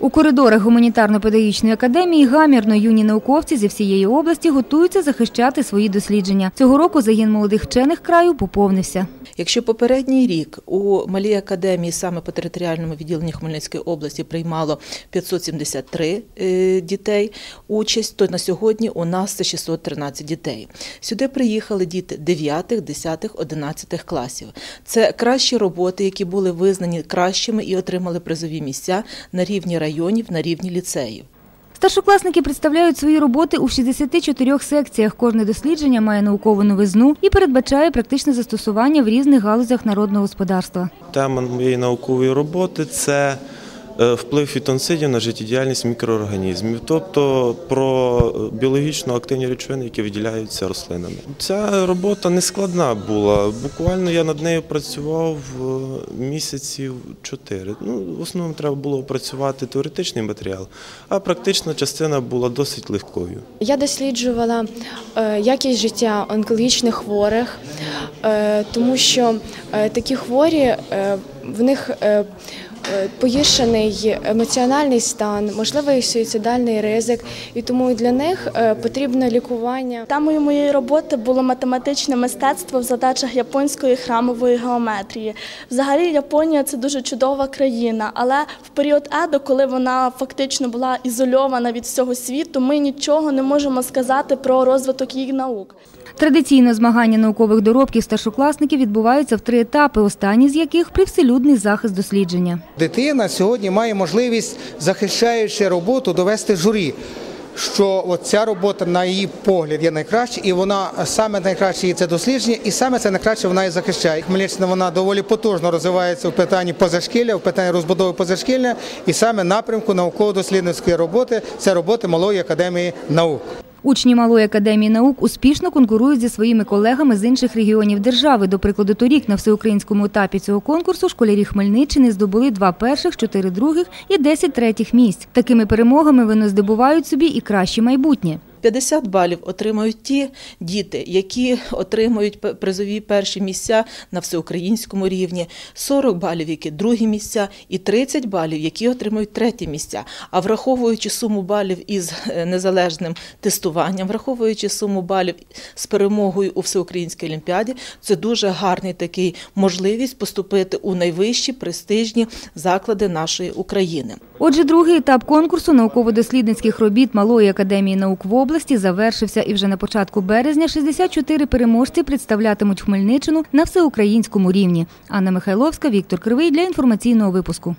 У коридорах гуманітарно-педагогічної академії гамірно юні науковці зі всієї області готуються захищати свої дослідження. Цього року загін молодих вчених краю поповнився. Якщо попередній рік у малій академії саме по територіальному відділенні Хмельницької області приймало 573 е, дітей участь, то на сьогодні у нас це 613 дітей. Сюди приїхали діти 9, 10, 11 класів. Це кращі роботи, які були визнані кращими і отримали призові місця на рівні районів, на рівні ліцеїв. Старшокласники представляють свої роботи у 64 секціях. Кожне дослідження має наукову новизну і передбачає практичне застосування в різних галузях народного господарства. Тема моєї наукової роботи це вплив фітонцидів на життєдіяльність мікроорганізмів, тобто про біологічно активні речовини, які виділяються рослинами. Ця робота не складна була. Буквально я над нею працював е, місяців чотири. Ну, в основному треба було опрацювати теоретичний матеріал, а практична частина була досить легкою. Я досліджувала е, якість життя онкологічних хворих, е, тому що е, такі хворі е, в них е, е, погіршений емоціональний стан, можливий суїцидальний ризик, і тому для них е, потрібно лікування. Темою моєї роботи було математичне мистецтво в задачах японської храмової геометрії. Взагалі, Японія це дуже чудова країна, але в період Едо, коли вона фактично була ізольована від всього світу, ми нічого не можемо сказати про розвиток її наук. Традиційно змагання наукових доробків старшокласників відбуваються в три етапи, останній з яких привселюдний захист дослідження. Дитина сьогодні має можливість, захищаючи роботу, довести журі. Що ця робота, на її погляд, є найкраща, і вона саме найкраще є це дослідження, і саме це найкраще вона і захищає. Хмельниччина вона доволі потужно розвивається в питанні позашкілля, в питанні розбудови позашкілля, і саме напрямку науково-дослідницької роботи це роботи малої академії наук. Учні Малої академії наук успішно конкурують зі своїми колегами з інших регіонів держави. До прикладу, торік на всеукраїнському етапі цього конкурсу школярі Хмельниччини здобули два перших, чотири других і десять третіх місць. Такими перемогами вони здобувають собі і краще майбутнє. 50 балів отримають ті діти, які отримують призові перші місця на всеукраїнському рівні, 40 балів, які другі місця, і 30 балів, які отримують треті місця. А враховуючи суму балів із е, незалежним тестуванням, враховуючи суму балів з перемогою у всеукраїнській олімпіаді, це дуже гарний такий можливість поступити у найвищі престижні заклади нашої України. Отже, другий етап конкурсу науково-дослідницьких робіт Малої академії наук в області завершився і вже на початку березня 64 переможці представлятимуть Хмельниччину на всеукраїнському рівні. Анна Михайловська, Віктор Кривий для інформаційного випуску.